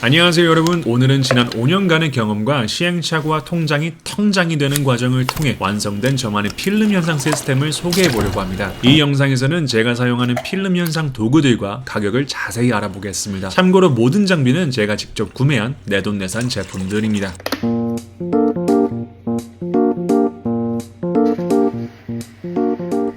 안녕하세요 여러분. 오늘은 지난 5년간의 경험과 시행착오와 통장이 텅장이 되는 과정을 통해 완성된 저만의 필름 현상 시스템을 소개해 보려고 합니다. 이 영상에서는 제가 사용하는 필름 현상 도구들과 가격을 자세히 알아보겠습니다. 참고로 모든 장비는 제가 직접 구매한 내돈내산 제품들입니다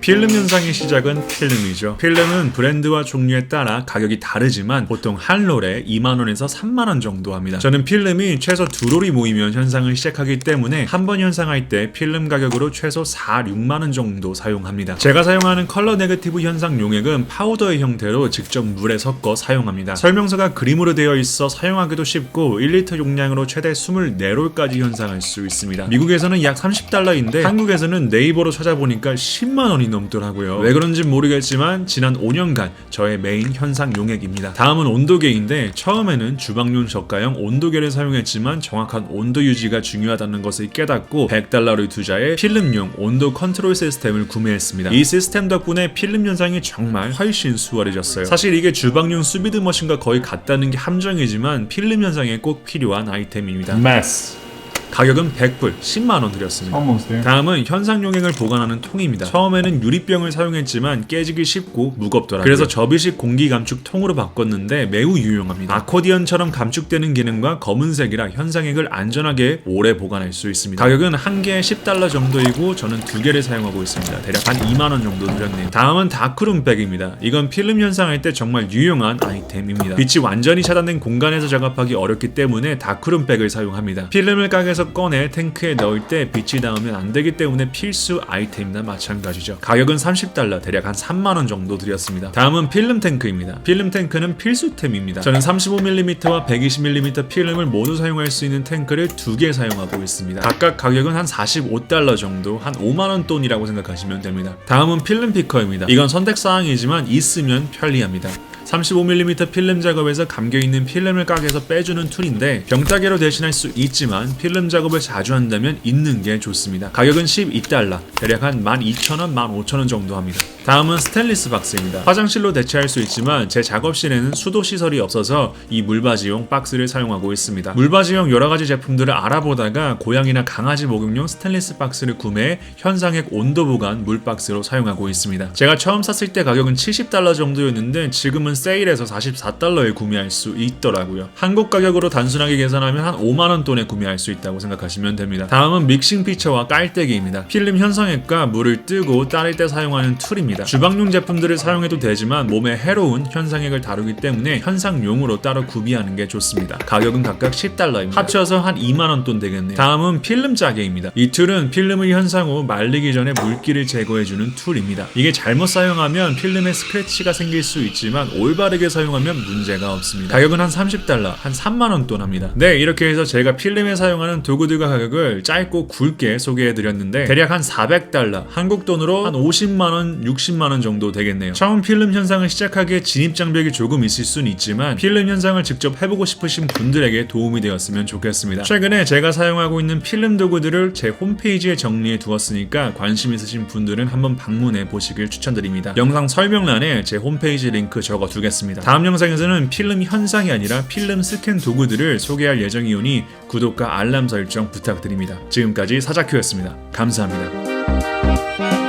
필름 현상의 시작은 필름이죠. 필름은 브랜드와 종류에 따라 가격이 다르지만 보통 한 롤에 2만원에서 3만원 정도 합니다. 저는 필름이 최소 두 롤이 모이면 현상을 시작하기 때문에 한 번 현상할 때 필름 가격으로 최소 4, 6만원 정도 사용합니다. 제가 사용하는 컬러 네거티브 현상 용액은 파우더의 형태로 직접 물에 섞어 사용합니다. 설명서가 그림으로 되어 있어 사용하기도 쉽고 1리터 용량으로 최대 24롤까지 현상할 수 있습니다. 미국에서는 약 30달러인데 한국에서는 네이버로 찾아보니까 10만 원이 넘더라고요. 왜 그런지 모르겠지만 지난 5년간 저의 메인 현상 용액입니다. 다음은 온도계인데 처음에는 주방용 저가형 온도계를 사용했지만 정확한 온도 유지가 중요하다는 것을 깨닫고 100달러를 투자해 필름용 온도 컨트롤 시스템을 구매했습니다. 이 시스템 덕분에 필름 현상이 정말 훨씬 수월해졌어요. 사실 이게 주방용 수비드 머신과 거의 같다는 게 함정이지만 필름 현상에 꼭 필요한 아이템입니다. Mess. 가격은 100불, 10만원 들였습니다. Almost there. 다음은 현상 용액을 보관하는 통입니다. 처음에는 유리병을 사용했지만 깨지기 쉽고 무겁더라고요. 그래서 접이식 공기 감축 통으로 바꿨는데 매우 유용합니다. 아코디언처럼 감축되는 기능과 검은색이라 현상액을 안전하게 오래 보관할 수 있습니다. 가격은 한 개에 10달러 정도이고 저는 두 개를 사용하고 있습니다. 대략 한 2만 원 정도 들였네요. 다음은 다크룸 백입니다. 이건 필름 현상할 때 정말 유용한 아이템입니다. 빛이 완전히 차단된 공간에서 작업하기 어렵기 때문에 다크룸 백을 사용합니다. 필름을 깍에서 꺼내 탱크에 넣을 때 빛이 닿으면 안 되기 때문에 필수 아이템이나 마찬가지죠. 가격은 30달러, 대략 한 3만 원 정도 들였습니다. 다음은 필름 탱크입니다. 필름 탱크는 필수템입니다. 저는 35mm와 120mm 필름을 모두 사용할 수 있는 탱크를 두 개 사용하고 있습니다. 각각 가격은 한 45달러 정도, 한 5만 원 돈이라고 생각하시면 됩니다. 다음은 필름 피커입니다. 이건 선택 사항이지만 있으면 편리합니다. 35mm 필름 작업에서 감겨있는 필름을 깍에서 빼주는 툴인데 병따개로 대신할 수 있지만 필름 작업을 자주 한다면 있는 게 좋습니다. 가격은 12달러, 대략 한 12,000원, 15,000원 정도 합니다. 다음은 스테인리스 박스입니다. 화장실로 대체할 수 있지만 제 작업실에는 수도 시설이 없어서 이 물바지용 박스를 사용하고 있습니다. 물바지용 여러 가지 제품들을 알아보다가 고양이나 강아지 목욕용 스테인리스 박스를 구매해 현상액 온도 보관 물 박스로 사용하고 있습니다. 제가 처음 샀을 때 가격은 70달러 정도였는데 지금은 세일해서 44달러에 구매할 수 있더라고요. 한국 가격으로 단순하게 계산하면 한 5만 원 돈에 구매할 수 있다고 생각하시면 됩니다. 다음은 믹싱 피처와 깔때기입니다. 필름 현상액과 물을 뜨고 따를 때 사용하는 툴입니다. 주방용 제품들을 사용해도 되지만 몸에 해로운 현상액을 다루기 때문에 현상용으로 따로 구비하는 게 좋습니다. 가격은 각각 10달러입니다. 합쳐서 한 2만 원 돈 되겠네요. 다음은 필름 짜개입니다. 이 툴은 필름의 현상 후 말리기 전에 물기를 제거해주는 툴입니다. 이게 잘못 사용하면 필름에 스크래치가 생길 수 있지만 올바르게 사용하면 문제가 없습니다. 가격은 한 30달러, 한 3만 원 돈 합니다. 네, 이렇게 해서 제가 필름에 사용하는 도구들과 가격을 짧고 굵게 소개해드렸는데 대략 한 400달러, 한국 돈으로 한 50만 원, 60 만원 정도 되겠네요. 처음 필름 현상을 시작하기에 진입 장벽이 조금 있을 수는 있지만 필름 현상을 직접 해보고 싶으신 분들에게 도움이 되었으면 좋겠습니다. 최근에 제가 사용하고 있는 필름 도구들을 제 홈페이지에 정리해 두었으니까 관심 있으신 분들은 한번 방문해 보시길 추천드립니다. 영상 설명란에 제 홈페이지 링크 적어 두겠습니다. 다음 영상에서는 필름 현상이 아니라 필름 스캔 도구들을 소개할 예정이오니 구독과 알람 설정 부탁드립니다. 지금까지 사자큐였습니다. 감사합니다.